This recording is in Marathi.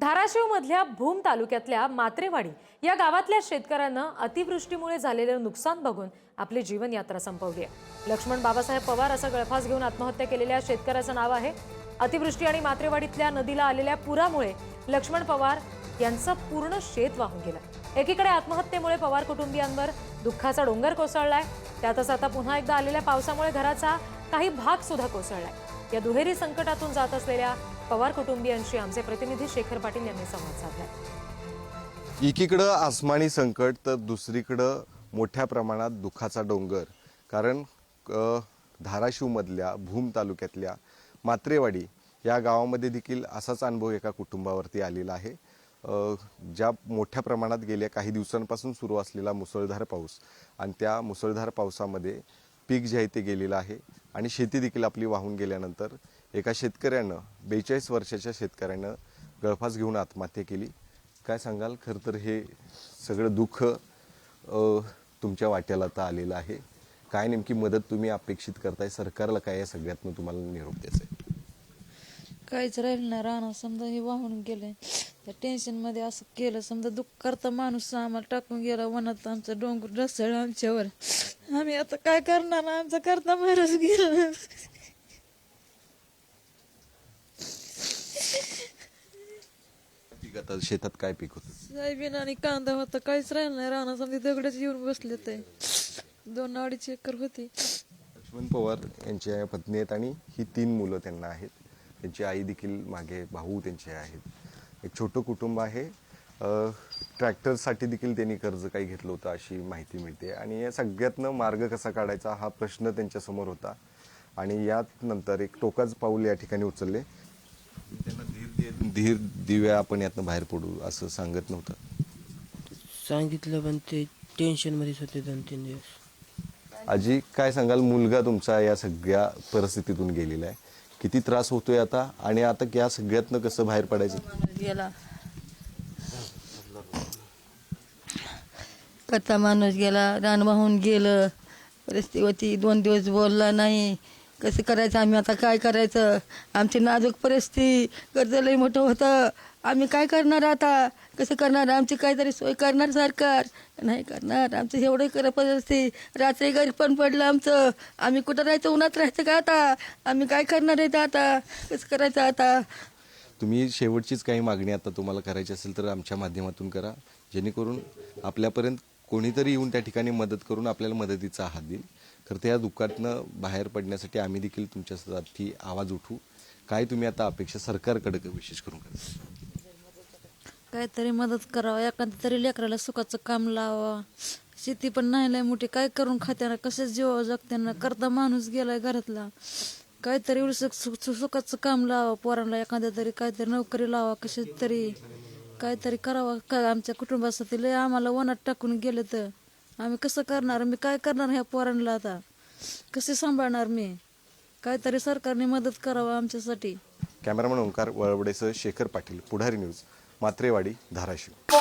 धाराशिवमधल्या भूम तालुक्यातल्या मात्रेवाडी या गावातल्या शेतकऱ्यांना अतिवृष्टीमुळे झालेलं नुकसान बघून आपली जीवनयात्रा संपवली आहे. लक्ष्मण बाबासाहेब पवार असा गळफास घेऊन आत्महत्या केलेल्या शेतकऱ्याचं नाव आहे. अतिवृष्टी आणि मात्रेवाडीतल्या नदीला आलेल्या पुरामुळे लक्ष्मण पवार यांचं पूर्ण शेत वाहून गेलं. एकीकडे आत्महत्येमुळे पवार कुटुंबियांवर दुःखाचा डोंगर कोसळलाय. त्यातच आता पुन्हा एकदा आलेल्या पावसामुळे घराचा काही भाग सुद्धा कोसळलाय. या दुहेरी संकटातून जात असलेल्या पवार कुटुंबियांशी आमचे प्रतिनिधी शेखर पाटील यांनी संवाद साधला. एकीकडं आसमानी संकट तर दुसरीकडं मोठ्या प्रमाणात दुखाचा डोंगर. कारण धाराशिवमधल्या भूम तालुक्यातल्या मात्रेवाडी या गावामध्ये देखील असाच अनुभव एका कुटुंबावरती आलेला आहे. ज्या मोठ्या प्रमाणात गेल्या काही दिवसांपासून सुरू असलेला मुसळधार पाऊस आणि त्या मुसळधार पावसामध्ये पीक जे आहे ते गेलेलं आहे आणि शेती देखील आपली वाहून गेल्यानंतर एका शेतकऱ्यानं बेचाळीस वर्षाच्या शेतकऱ्यानं गळफास घेऊन आत्महत्या केली. काय सांगाल? खरं तर हे सगळं दुःख तुमच्या वाट्याला आता आलेलं आहे. काय नेमकी मदत तुम्ही अपेक्षित करताय? सरकारला काय या सगळ्यातनं तुम्हाला निरोप द्यायचा आहे काहीच राहिलं नाही राहणं समजा हे वाहून गेले त्या टेन्शनमध्ये असं केलं समजा दुःख करता माणूस आम्हाला टाकून गेला वनात आमचं डोंगर ढसळ आमच्यावर. आम्ही आता काय करणार? आमचं करता माणूस गेला. पीक आता शेतात काय पीक होतं? सोयाबीन आणि कांदा होता. काहीच राहिलं नाही. राहणं समजा दगडच येऊन बसले ते. दोन अडीच एकर होती. लक्ष्मण पवार यांच्या पत्नी आहेत आणि ही तीन मुलं त्यांना आहेत. त्यांची आई देखील मागे भाऊ त्यांचे आहेत. एक छोटं कुटुंब आहे. ट्रॅक्टरसाठी देखील त्यांनी कर्ज काही घेतलं होतं अशी माहिती मिळते. आणि या सगळ्यातनं मार्ग कसा काढायचा हा प्रश्न त्यांच्यासमोर होता. आणि यात नंतर एक टोकाच पाऊल या ठिकाणी उचलले. त्यांना धीर धीर दिव्या आपण यातनं बाहेर पडू असं सांगत नव्हतं. सांगितलं पण ते टेन्शनमध्येच होते दोन तीन दिवस. आजी काय सांगाल? मुलगा तुमचा या सगळ्या परिस्थितीतून गेलेला आहे. किती त्रास होतोय आता? आणि आता या सगळ्यातनं कसं बाहेर पडायचं? गेला कथा माणूस गेला रान वाहून गेलं. परिस्थितीवरती दोन दिवस बोलला नाही. कसं करायचं आम्ही आता काय करायचं? आमची नाजूक परिस्थिती कर्ज लई मोठं होतं. आम्ही काय करणार आता? कसं करणार? आमची काहीतरी सोय करणार सरकार? नाही करणार. आमचं एवढं कर परिस्थिती. रात्री घरी पण पडलं आमचं. आम्ही कुठं राहायचं? उन्हात राहायचं का आता? आम्ही काय करणार आहे आता? कसं करायचं आता? तुम्ही शेवटचीच काही मागणी आता तुम्हाला करायची असेल तर आमच्या माध्यमातून करा. जेणेकरून आपल्यापर्यंत कोणीतरी येऊन त्या ठिकाणी मदत करून आपल्याला मदतीचा हात देईल. खरं त्या दुःखातनं बाहेर पडण्यासाठी आम्ही देखील तुमच्यासाठी आवाज उठू. काय तुम्ही आता अपेक्षा सरकारकडे विशेष करून करा काहीतरी मदत करावं एखाद्या तरी लेकराला सुखाचं काम लावा शेती पण नाही लय मोठी. काय करून खात्यानं कसं जीवा जगत्यानं? करता माणूस गेलाय घरातला. काहीतरी सुख- सुख- सुखाचं काम लावा पोरांना एखाद्या तरी काहीतरी नोकरी लावा कशी तरी. काहीतरी करावं का आमच्या कुटुंबासाठी? लय आम्हाला वनात टाकून गेले तर. आम्ही कसं करणार? मी काय करणार ह्या पोरांना आता? कसे सांभाळणार मी? काहीतरी सरकारने मदत करावं आमच्यासाठी. कॅमेरामन ओंकार वळवडेसह शेखर पाटील पुढारी न्यूज मात्रेवाडी धाराशिव.